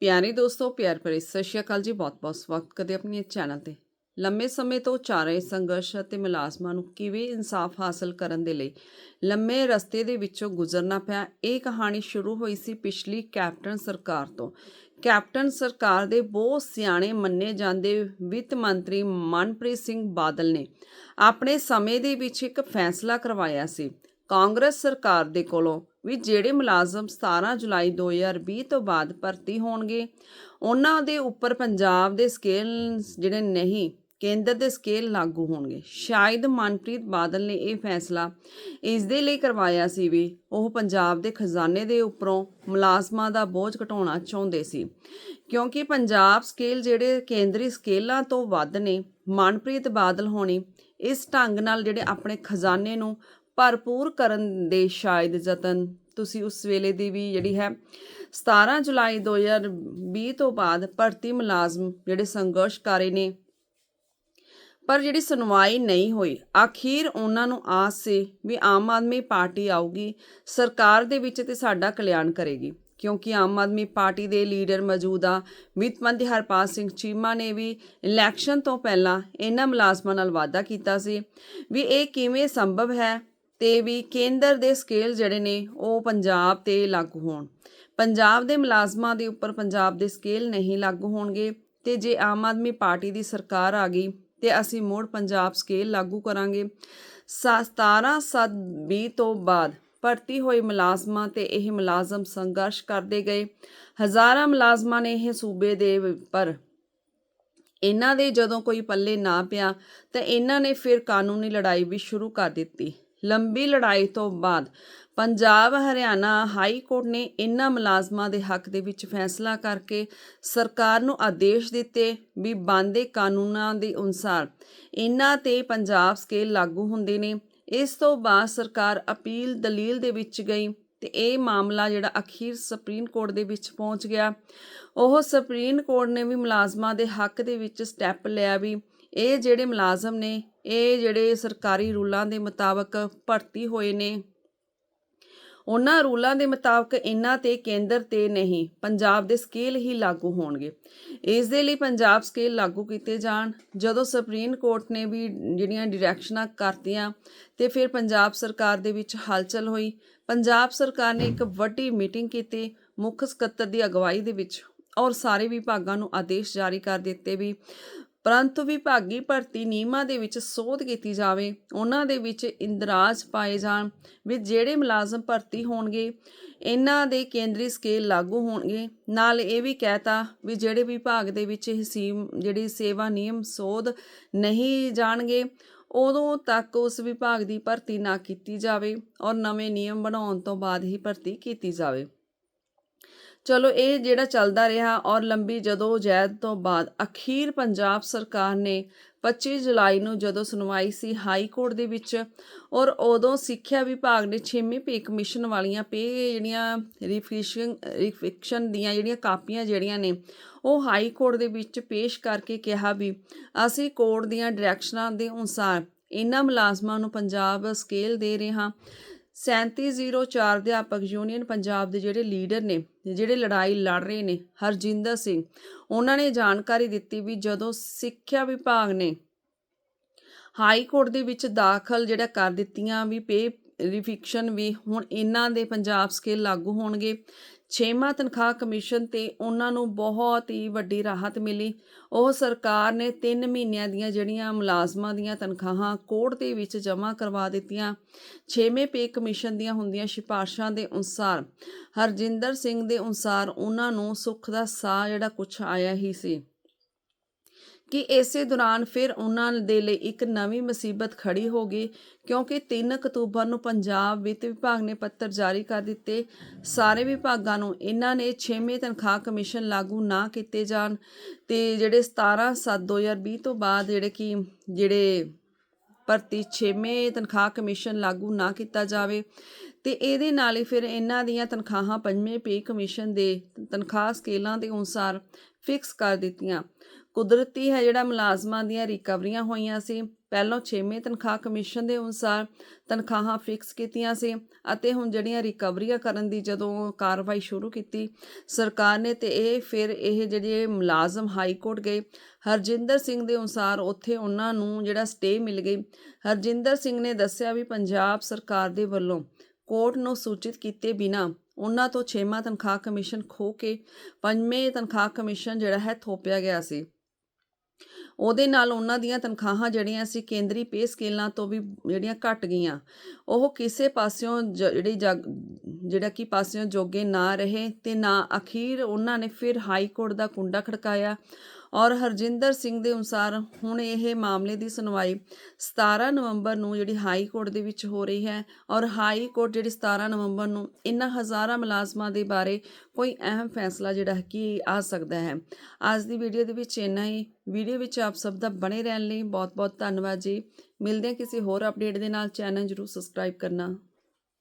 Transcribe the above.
ਪਿਆਰੇ ਦੋਸਤੋ, ਪਿਆਰ ਭਰੇ ਸਤਿ ਸ਼੍ਰੀ ਅਕਾਲ ਜੀ। ਬਹੁਤ-ਬਹੁਤ ਸਵਾਗਤ ਕਰਦੇ ਆਪਣੇ ਚੈਨਲ ਤੇ। ਲੰਮੇ ਸਮੇਂ ਤੋਂ ਚੱਲ ਰਹੇ ਸੰਘਰਸ਼ ਅਤੇ ਮੁਲਾਜ਼ਮਾਂ ਨੂੰ ਕਿਵੇਂ ਇਨਸਾਫ ਹਾਸਲ ਕਰਨ ਦੇ ਲਈ ਲੰਮੇ ਰਸਤੇ ਦੇ ਵਿੱਚੋਂ ਗੁਜ਼ਰਨਾ ਪਿਆ, ਇਹ ਕਹਾਣੀ ਸ਼ੁਰੂ ਹੋਈ ਸੀ ਪਿਛਲੀ ਕੈਪਟਨ ਸਰਕਾਰ ਤੋਂ। ਕੈਪਟਨ ਸਰਕਾਰ ਦੇ ਬਹੁਤ ਸਿਆਣੇ ਮੰਨੇ ਜਾਂਦੇ ਵਿੱਤ ਮੰਤਰੀ ਮਨਪ੍ਰੀਤ ਸਿੰਘ ਬਾਦਲ ਨੇ ਆਪਣੇ ਸਮੇਂ ਦੇ ਵਿੱਚ ਇੱਕ ਫੈਸਲਾ ਕਰਵਾਇਆ ਸੀ। ਕਾਂਗਰਸ ਸਰਕਾਰ ਦੇ ਕੋਲੋਂ ਵੀ ਜਿਹੜੇ ਮੁਲਾਜ਼ਮ 17 ਜੁਲਾਈ 2020 ਤੋਂ ਬਾਅਦ ਭਰਤੀ ਹੋਣਗੇ, ਉਹਨਾਂ ਦੇ ਉੱਪਰ ਪੰਜਾਬ ਦੇ ਸਕੇਲ ਜਿਹੜੇ ਨਹੀਂ, ਕੇਂਦਰ ਦੇ ਸਕੇਲ ਲਾਗੂ ਹੋਣਗੇ। ਸ਼ਾਇਦ ਮਨਪ੍ਰੀਤ ਬਾਦਲ ਨੇ ਇਹ ਫੈਸਲਾ ਇਸ ਦੇ ਲਈ ਕਰਵਾਇਆ ਸੀ ਵੀ ਉਹ ਪੰਜਾਬ ਦੇ ਖਜ਼ਾਨੇ ਦੇ ਉੱਪਰੋਂ ਮੁਲਾਜ਼ਮਾਂ ਦਾ ਬੋਝ ਘਟਾਉਣਾ ਚਾਹੁੰਦੇ ਸੀ, ਕਿਉਂਕਿ ਪੰਜਾਬ ਸਕੇਲ ਜਿਹੜੇ ਕੇਂਦਰੀ ਸਕੇਲਾਂ ਤੋਂ ਵੱਧ ਨੇ, ਮਨਪ੍ਰੀਤ ਬਾਦਲ ਹੋਣੀ ਇਸ ਢੰਗ ਨਾਲ ਜਿਹੜੇ ਆਪਣੇ ਖਜ਼ਾਨੇ ਨੂੰ ਭਰਪੂਰ ਕਰਨ ਦੇ ਸ਼ਾਇਦ ਯਤਨ। ਤੁਸੀਂ ਉਸ ਵੇਲੇ ਦੀ ਵੀ ਜਿਹੜੀ ਹੈ 17 ਜੁਲਾਈ 2020 ਤੋਂ ਬਾਅਦ ਭਰਤੀ ਮੁਲਾਜ਼ਮ ਜਿਹੜੇ ਸੰਘਰਸ਼ ਕਰ ਰਹੇ ਨੇ, ਪਰ ਜਿਹੜੀ ਸੁਣਵਾਈ ਨਹੀਂ ਹੋਈ, ਆਖੀਰ ਉਹਨਾਂ ਨੂੰ ਆਸ ਸੀ ਵੀ ਆਮ ਆਦਮੀ ਪਾਰਟੀ ਆਊਗੀ, ਸਰਕਾਰ ਦੇ ਵਿੱਚ ਤੇ ਸਾਡਾ ਕਲਿਆਣ ਕਰੇਗੀ, ਕਿਉਂਕਿ ਆਮ ਆਦਮੀ ਪਾਰਟੀ ਦੇ ਲੀਡਰ ਮੌਜੂਦਾ ਵਿੱਤ ਮੰਤਰੀ ਹਰਪਾਲ ਸਿੰਘ ਚੀਮਾ ਨੇ ਵੀ ਇਲੈਕਸ਼ਨ ਤੋਂ ਪਹਿਲਾਂ ਇਹਨਾਂ ਮੁਲਾਜ਼ਮਾਂ ਨਾਲ ਵਾਅਦਾ ਕੀਤਾ ਸੀ ਵੀ ਇਹ ਕਿਵੇਂ ਸੰਭਵ ਹੈ ਤੇ ਵੀ ਕੇਂਦਰ ਦੇ ਸਕੇਲ ਜਿਹੜੇ ਨੇ ਉਹ ਪੰਜਾਬ ਤੇ ਲਾਗੂ ਹੋਣ। ਪੰਜਾਬ ਦੇ ਮੁਲਾਜ਼ਮਾਂ ਦੇ ਉੱਪਰ ਪੰਜਾਬ ਦੇ ਸਕੇਲ ਨਹੀਂ ਲਾਗੂ ਹੋਣਗੇ ਤੇ ਜੇ ਆਮ ਆਦਮੀ ਪਾਰਟੀ ਦੀ ਸਰਕਾਰ ਆ ਗਈ ਤੇ ਅਸੀਂ ਮੁੜ ਪੰਜਾਬ ਸਕੇਲ ਲਾਗੂ ਕਰਾਂਗੇ। 17 20 ਤੋਂ ਬਾਅਦ ਭਰਤੀ ਹੋਏ ਮੁਲਾਜ਼ਮਾਂ ਤੇ ਇਹ ਮੁਲਾਜ਼ਮ ਸੰਘਰਸ਼ ਕਰਦੇ ਗਏ। ਹਜ਼ਾਰਾਂ ਮੁਲਾਜ਼ਮਾਂ ਨੇ ਇਹ ਸੂਬੇ ਦੇ ਪਰ ਇਹਨਾਂ ਦੇ ਜਦੋਂ ਕੋਈ ਪੱਲੇ ਨਾ ਪਿਆ ਤਾਂ ਇਹਨਾਂ ਨੇ ਫਿਰ ਕਾਨੂੰਨੀ ਲੜਾਈ ਵੀ ਸ਼ੁਰੂ ਕਰ ਦਿੱਤੀ। ਲੰਬੀ ਲੜਾਈ ਤੋਂ ਬਾਅਦ ਪੰਜਾਬ ਹਰਿਆਣਾ ਹਾਈ ਕੋਰਟ ਨੇ ਇਹਨਾਂ ਮੁਲਾਜ਼ਮਾਂ ਦੇ ਹੱਕ ਦੇ ਵਿੱਚ ਫੈਸਲਾ ਕਰਕੇ ਸਰਕਾਰ ਨੂੰ ਆਦੇਸ਼ ਦਿੱਤੇ ਵੀ ਬੰਦੇ ਕਾਨੂੰਨਾਂ ਦੇ ਅਨੁਸਾਰ ਇਹਨਾਂ ਤੇ ਪੰਜਾਬ ਸਕੇਲ ਲਾਗੂ ਹੁੰਦੇ ਨੇ। ਇਸ ਤੋਂ ਬਾਅਦ ਸਰਕਾਰ ਅਪੀਲ ਦਲੀਲ ਦੇ ਵਿੱਚ ਗਈ ਤੇ ਇਹ ਮਾਮਲਾ ਜਿਹੜਾ ਅਖੀਰ ਸੁਪਰੀਮ ਕੋਰਟ ਦੇ ਵਿੱਚ ਪਹੁੰਚ ਗਿਆ। ਉਹ ਸੁਪਰੀਮ ਕੋਰਟ ਨੇ ਵੀ ਮੁਲਾਜ਼ਮਾਂ ਦੇ ਹੱਕ ਦੇ ਵਿੱਚ ਸਟੈਪ ਲਿਆ ਵੀ ਇਹ ਜਿਹੜੇ ਮੁਲਾਜ਼ਮ ਨੇ, ਇਹ ਜਿਹੜੇ ਸਰਕਾਰੀ ਰੂਲਾਂ ਦੇ ਮੁਤਾਬਕ ਭਰਤੀ ਹੋਏ ਨੇ। ਉਹਨਾਂ ਰੂਲਾਂ ਦੇ ਮੁਤਾਬਕ ਇਹਨਾਂ ਤੇ ਕੇਂਦਰ ਤੇ ਨਹੀਂ, ਪੰਜਾਬ ਦੇ ਸਕੇਲ ਹੀ ਲਾਗੂ ਹੋਣਗੇ। ਇਸ ਦੇ ਲਈ ਪੰਜਾਬ ਸਕੇਲ ਲਾਗੂ ਕੀਤੇ ਜਾਣ। ਜਦੋਂ ਸੁਪਰੀਮ ਕੋਰਟ ਨੇ ਵੀ ਜਿਹੜੀਆਂ ਡਾਇਰੈਕਸ਼ਨਾਂ ਕਰਤੀਆਂ ਤੇ ਫਿਰ ਪੰਜਾਬ ਸਰਕਾਰ ਦੇ ਵਿੱਚ ਹਲਚਲ ਹੋਈ। ਪੰਜਾਬ ਸਰਕਾਰ ਨੇ ਇੱਕ ਵੱਡੀ ਮੀਟਿੰਗ ਕੀਤੀ, ਮੁੱਖ ਸਕੱਤਰ ਦੀ ਅਗਵਾਈ ਦੇ ਵਿੱਚ ਔਰ ਸਾਰੇ ਵਿਭਾਗਾਂ ਨੂੰ ਆਦੇਸ਼ ਜਾਰੀ ਕਰ ਦਿੱਤੇ ਵੀ ਪਰੰਤੂ ਵਿਭਾਗੀ ਭਰਤੀ ਨਿਯਮਾਂ ਦੇ ਵਿੱਚ ਸੋਧ ਕੀਤੀ ਜਾਵੇ, ਉਹਨਾਂ ਦੇ ਵਿੱਚ ਇੰਦਰਾਜ ਪਾਏ ਜਾਣ ਵੀ ਜਿਹੜੇ ਮੁਲਾਜ਼ਮ ਭਰਤੀ ਹੋਣਗੇ, ਇਹਨਾਂ ਦੇ ਕੇਂਦਰੀ ਸਕੇਲ ਲਾਗੂ ਹੋਣਗੇ। ਨਾਲ ਇਹ ਵੀ ਕਹਿਤਾ ਵੀ ਜਿਹੜੇ ਵਿਭਾਗ ਦੇ ਵਿੱਚ ਇਹ ਸੀਮ ਜਿਹੜੀ ਸੇਵਾ ਨਿਯਮ ਸੋਧ ਨਹੀਂ ਜਾਣਗੇ, ਉਦੋਂ ਤੱਕ ਉਸ ਵਿਭਾਗ ਦੀ ਭਰਤੀ ਨਾ ਕੀਤੀ ਜਾਵੇ ਔਰ ਨਵੇਂ ਨਿਯਮ ਬਣਾਉਣ ਤੋਂ ਬਾਅਦ ਹੀ ਭਰਤੀ ਕੀਤੀ ਜਾਵੇ। ਚਲੋ ਇਹ ਜਿਹੜਾ ਚੱਲਦਾ ਰਿਹਾ ਔਰ ਲੰਬੀ ਜਦੋਂ ਜੈਦ ਤੋਂ ਬਾਅਦ ਅਖੀਰ ਪੰਜਾਬ ਸਰਕਾਰ ਨੇ 25 ਜੁਲਾਈ ਨੂੰ ਜਦੋਂ ਸੁਣਵਾਈ ਸੀ ਹਾਈ ਕੋਰਟ ਦੇ ਵਿੱਚ ਔਰ ਉਦੋਂ ਸਿੱਖਿਆ ਵਿਭਾਗ ਨੇ 6ਵੀਂ ਪੇ ਕਮਿਸ਼ਨ ਵਾਲੀਆਂ ਪੇ ਜਿਹੜੀਆਂ ਰਿਫਿਸ਼ਨ ਰਿਫਿਕਸ਼ਨ ਦੀਆਂ ਜਿਹੜੀਆਂ ਕਾਪੀਆਂ ਜਿਹੜੀਆਂ ਨੇ, ਉਹ ਹਾਈ ਕੋਰਟ ਦੇ ਵਿੱਚ ਪੇਸ਼ ਕਰਕੇ ਕਿਹਾ ਵੀ ਅਸੀਂ ਕੋਰਟ ਦੀਆਂ ਡਾਇਰੈਕਸ਼ਨਾਂ ਦੇ ਅਨੁਸਾਰ ਇਹਨਾਂ ਮੁਲਾਜ਼ਮਾਂ ਨੂੰ ਪੰਜਾਬ ਸਕੇਲ ਦੇ ਰਹੇ ਹਾਂ। 3704 ਅਧਿਆਪਕ ਯੂਨੀਅਨ ਪੰਜਾਬ ਦੇ ਜਿਹੜੇ ਲੀਡਰ ਨੇ, ਜਿਹੜੇ ਲੜਾਈ ਲੜ ਰਹੇ ਨੇ, ਹਰਜਿੰਦਰ ਸਿੰਘ, ਉਹਨਾਂ ਨੇ ਜਾਣਕਾਰੀ ਦਿੱਤੀ ਵੀ ਜਦੋਂ ਸਿੱਖਿਆ ਵਿਭਾਗ ਨੇ ਹਾਈ ਕੋਰਟ ਦੇ ਵਿੱਚ ਦਾਖਲ ਜਿਹੜਾ ਕਰ ਦਿੱਤੀਆਂ ਵੀ ਪੇ ਰਿਫਿਕਸ਼ਨ ਵੀ ਹੁਣ ਇਹਨਾਂ ਦੇ ਪੰਜਾਬ ਸਕੇਲ ਲਾਗੂ ਹੋਣਗੇ। ਛੇਵਾਂ ਤਨਖਾਹ ਕਮਿਸ਼ਨ ਤੇ ਉਹਨਾਂ ਨੂੰ ਬਹੁਤ ਹੀ ਵੱਡੀ ਰਾਹਤ ਮਿਲੀ। ਉਹ ਸਰਕਾਰ ਨੇ 3 ਮਹੀਨਿਆਂ ਦੀਆਂ ਜਿਹੜੀਆਂ ਮੁਲਾਜ਼ਮਾਂ ਦੀਆਂ ਤਨਖਾਹਾਂ ਕੋਰਟ ਦੇ ਵਿੱਚ ਜਮ੍ਹਾਂ ਕਰਵਾ ਦਿੱਤੀਆਂ। ਛੇਵੇਂ ਪੇ ਕਮਿਸ਼ਨ ਦੀਆਂ ਹੁੰਦੀਆਂ ਸਿਫਾਰਸ਼ਾਂ ਦੇ ਅਨੁਸਾਰ, ਹਰਜਿੰਦਰ ਸਿੰਘ ਦੇ ਅਨੁਸਾਰ ਉਹਨਾਂ ਨੂੰ ਸੁੱਖ ਦਾ ਸਾਹ ਜਿਹੜਾ ਕੁਝ ਆਇਆ ਹੀ ਸੀ। ਕਿ ਇਸੇ ਦੌਰਾਨ ਫਿਰ ਉਹਨਾਂ ਦੇ ਲਈ ਇੱਕ ਨਵੀਂ ਮੁਸੀਬਤ ਖੜੀ ਹੋ ਗਈ, ਕਿਉਂਕਿ 3 ਅਕਤੂਬਰ ਨੂੰ ਪੰਜਾਬ ਵਿੱਤ ਵਿਭਾਗ ਨੇ ਪੱਤਰ ਜਾਰੀ ਕਰ ਦਿੱਤੇ। ਸਾਰੇ ਵਿਭਾਗਾਂ ਨੂੰ ਇਹਨਾਂ ਨੇ 6ਵੇਂ ਤਨਖਾਹ ਕਮਿਸ਼ਨ ਲਾਗੂ ਨਾ ਕੀਤੇ ਜਾਣ ਤੇ ਜਿਹੜੇ 17 7 2020 ਤੋਂ ਬਾਅਦ ਜਿਹੜੇ ਕਿ ਜਿਹੜੇ ਭਰਤੀ 6ਵੇਂ ਤਨਖਾਹ ਕਮਿਸ਼ਨ ਲਾਗੂ ਨਾ ਕੀਤਾ ਜਾਵੇ ਤੇ ਇਹਦੇ ਨਾਲ ਹੀ ਫਿਰ ਇਹਨਾਂ ਦੀਆਂ ਤਨਖਾਹਾਂ ਪੰਜਵੇਂ ਪੇ ਕਮਿਸ਼ਨ ਦੇ ਤਨਖਾਹ ਸਕੇਲਾਂ ਦੇ ਅਨੁਸਾਰ ਫਿਕਸ ਕਰ ਦਿੱਤੀਆਂ। ਕੁਦਰਤੀ ਹੈ ਜਿਹੜਾ ਮੁਲਾਜ਼ਮਾਂ ਦੀਆਂ ਰਿਕਵਰੀਆਂ ਹੋਈਆਂ ਸੀ। ਪਹਿਲਾਂ 6ਵੇਂ ਤਨਖਾਹ ਕਮਿਸ਼ਨ ਦੇ ਅਨੁਸਾਰ ਤਨਖਾਹਾਂ ਫਿਕਸ ਕੀਤੀਆਂ ਸੀ ਅਤੇ ਹੁਣ ਜਿਹੜੀਆਂ ਰਿਕਵਰੀਆਂ ਕਰਨ ਦੀ ਜਦੋਂ ਕਾਰਵਾਈ ਸ਼ੁਰੂ ਕੀਤੀ, ਸਰਕਾਰ ਨੇ ਤੇ ਇਹ ਫਿਰ ਇਹ ਜਿਹੜੇ ਮੁਲਾਜ਼ਮ ਹਾਈ ਕੋਰਟ ਗਏ। ਹਰਜਿੰਦਰ ਸਿੰਘ ਦੇ ਅਨੁਸਾਰ ਉੱਥੇ ਉਹਨਾਂ ਨੂੰ ਜਿਹੜਾ ਸਟੇ ਮਿਲ ਗਈ। ਹਰਜਿੰਦਰ ਸਿੰਘ ਨੇ ਦੱਸਿਆ ਵੀ ਪੰਜਾਬ ਸਰਕਾਰ ਦੇ ਵੱਲੋਂ ਕੋਰਟ ਨੂੰ ਸੂਚਿਤ ਕੀਤੇ ਬਿਨਾ ਉਹਨਾਂ ਤੋਂ 6ਵਾਂ ਤਨਖਾਹ ਕਮਿਸ਼ਨ ਖੋ ਕੇ ਪੰਜਵੇਂ ਤਨਖਾਹ ਕਮਿਸ਼ਨ ਜਿਹੜਾ ਹੈ ਥੋਪਿਆ ਗਿਆ ਸੀ। ਉਹਦੇ ਨਾਲ ਉਹਨਾਂ ਦੀਆਂ ਤਨਖਾਹਾਂ ਜਿਹੜੀਆਂ ਸੀ ਕੇਂਦਰੀ ਪੇ ਸਕੇਲਾਂ ਤੋਂ ਵੀ ਜਿਹੜੀਆਂ ਘਟ ਗਈਆਂ। ਉਹ ਕਿਸੇ ਪਾਸਿਓਂ ਜ- ਜਿਹੜੀ ਜਗ ਜਿਹੜਾ ਕਿ ਪਾਸਿਓਂ ਜੋਗੇ ਨਾ ਰਹੇ ਤੇ ਨਾ ਅਖੀਰ ਉਹਨਾਂ ਨੇ ਫਿਰ ਹਾਈ ਕੋਰਟ ਦਾ ਕੁੰਡਾ ਖੜਕਾਇਆ। ਔਰ ਹਰਜਿੰਦਰ ਸਿੰਘ ਦੇ ਅਨੁਸਾਰ ਹੁਣ ਇਹ ਮਾਮਲੇ ਦੀ ਸੁਣਵਾਈ 17 ਨਵੰਬਰ ਨੂੰ ਜਿਹੜੀ ਹਾਈ ਕੋਰਟ ਦੇ ਵਿੱਚ ਹੋ ਰਹੀ ਹੈ ਔਰ ਹਾਈ ਕੋਰਟ ਜਿਹੜੀ 17 ਨਵੰਬਰ ਨੂੰ ਇਨ੍ਹਾਂ ਹਜ਼ਾਰਾਂ ਮੁਲਾਜ਼ਮਾਂ ਦੇ ਬਾਰੇ ਕੋਈ ਅਹਿਮ ਫੈਸਲਾ ਜਿਹੜਾ ਹੈ ਕਿ ਆ ਸਕਦਾ ਹੈ। ਅੱਜ ਦੀ ਵੀਡੀਓ ਦੇ ਵਿੱਚ ਇੰਨਾ ਹੀ। ਵੀਡੀਓ ਵਿੱਚ ਆਪ ਸਭ ਦਾ ਬਣੇ ਰਹਿਣ ਲਈ ਬਹੁਤ ਬਹੁਤ ਧੰਨਵਾਦ ਜੀ। ਮਿਲਦੇ ਹਾਂ ਕਿਸੇ ਹੋਰ ਅਪਡੇਟ ਦੇ ਨਾਲ। ਚੈਨਲ ਜਰੂਰ ਸਬਸਕ੍ਰਾਈਬ ਕਰਨਾ